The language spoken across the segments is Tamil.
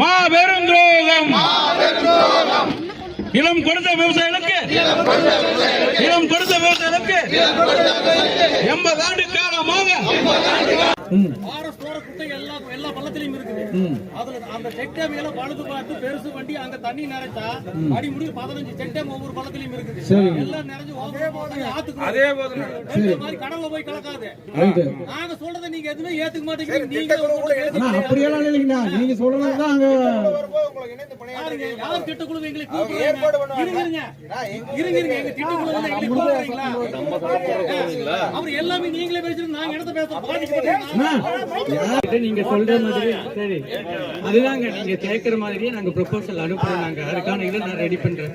மாபெரும் துரோகம். இளம் கொடுத்த விவசாயிகளுக்கு இளம் கொடுத்த விவசாயிகளுக்கு எண்பது ஆண்டு காலமாக எல்லா பள்ளத்திலயும் இருக்குது. அதுல அந்த செக் டேம் எல்லாம் பழுது பார்த்து பெருசு வண்டி அங்க தண்ணி நிறைச்சா அடி முடிவு பதினஞ்சு செக் டேம் ஒவ்வொரு பள்ளத்திலயும் இருக்குது. எல்லாம் நிறைஞ்சு ஆத்துக்கு அதே மாதிரி கடல்ல போய் கலக்காது. நாங்க சொல்றதை நீங்க எதுவுமே ஏத்துக்க மாட்டேங்கிறீங்க. நீங்க அப்படியெல்லாம் இல்லைங்கண்ணா. நீங்க சொல்லணும் தான் அங்க யார் திட்டக்குழு எங்களை கூப்பிடுறாங்க? இருங்க, இருங்க. எங்க திட்டக்குழு வந்து எங்களை கூப்பிடுறீங்களா? அவர் எல்லாமே நீங்களே பேசிட்டு நாங்க இடத்த பேசுறோம் பாதிக்கப்பட்டீங்களா? இது நீங்க சொல்ற மாதிரி சரி. அதுதாங்க நீங்க கேட்குற மாதிரியே நாங்க ப்ரொபோசல் அனுப்புறோம் நாங்க. அதுக்கான இதை நான் ரெடி பண்றேன்.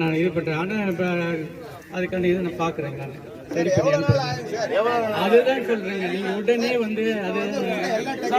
நான் இது பண்றேன். ஆனா இப்ப அதுக்கான இதை நான் பாக்குறேன் நான். சரி பண்ணி. அதுதான் சொல்றேங்க நீங்க உடனே வந்து அது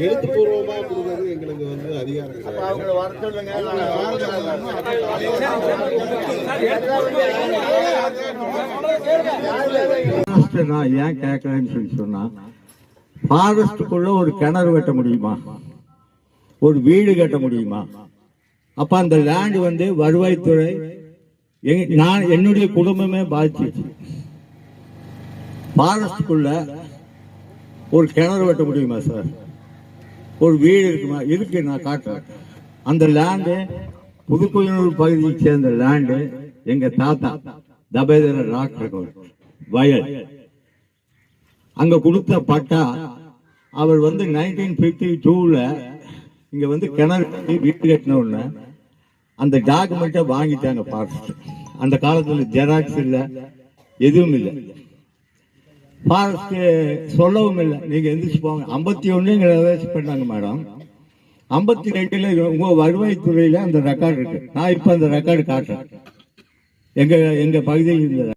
எழுத்துப்பூர்வமா கொடுக்கறது எங்களுக்கு வந்து அதிகாரம் நான் ஏன் கேட்கறேன்னு சொல்லி சொன்னா ஃபாரஸ்டுக்குள்ள ஒரு கிணறு வெட்ட முடியுமா? ஒரு வீடு கட்ட முடியுமா? அப்ப அந்த லேண்ட் வந்து வருவாய்த்துறை நான் என்னுடைய குடும்பமே பாதிச்சு ஃபாரஸ்டுக்குள்ள ஒரு கிணறு வெட்ட முடியுமா சார் ஒரு வீடு இருக்குமா? இருக்கு நான் காட்டுறேன்? அந்த லேண்டு புதுக்குயனூர் பகுதியை சேர்ந்த லேண்டு எங்க தாத்தா தபேதர ராக்கர் வயல். அங்க கொடுத்த பட்டா அவர் வந்து நைன்டீன் பிப்டி டூல இங்க வந்து கிணறு கட்டி கட்டின உடனே அந்த டாக்குமெண்ட்டை வாங்கிட்டாங்க பார்த்து அந்த காலத்தில் ஜெராக்ஸ் இல்லை எதுவும் இல்லை. ஃபாரஸ்ட் சொல்லவும் இல்லை. நீங்க எந்திரிச்சு போங்க. ஐம்பத்தி ஒண்ணு ரெஜிஸ்டர் பண்ணாங்க மேடம். ஐம்பத்தி ரெண்டுல உங்க வருவாய்த்துறையில அந்த ரெக்கார்டு இருக்கு. நான் இப்ப அந்த ரெக்கார்டு காட்டுறேன். எங்க எங்க பகுதியில் இருந்த